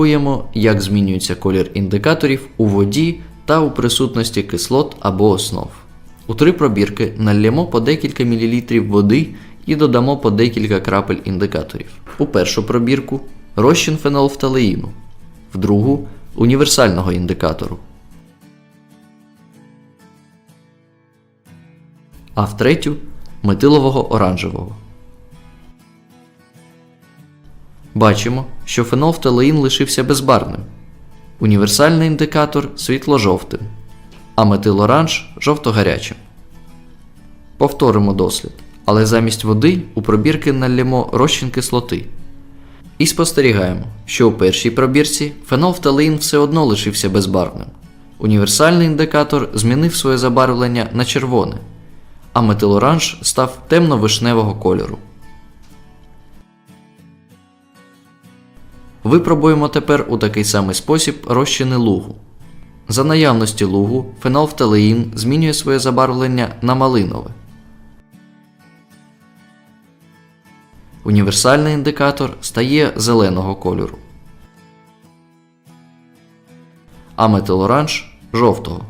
Уємо, як змінюється колір індикаторів у воді та у присутності кислот або основ. У три пробірки налємо по декілька мілілітрів води і додамо по декілька крапель індикаторів. У першу пробірку розчин фенолфталеїну, в другу універсального індикатору. А в третю метилового оранжевого. Бачимо, що фенолфталеїн лишився безбарвним. Універсальний індикатор світло-жовтим, а метилоранж жовто-гарячим. Повторимо дослід, але замість води у пробірки налємо розчин кислоти. І спостерігаємо, що у першій пробірці фенолфталеїн все одно лишився безбарвним. Універсальний індикатор змінив своє забарвлення на червоне, а метилоранж став темно-вишневого кольору. Випробуємо тепер у такий самий спосіб розчини лугу. За наявності лугу фенолфталеїн змінює своє забарвлення на малинове. Універсальний індикатор стає зеленого кольору, а метилоранж жовтого.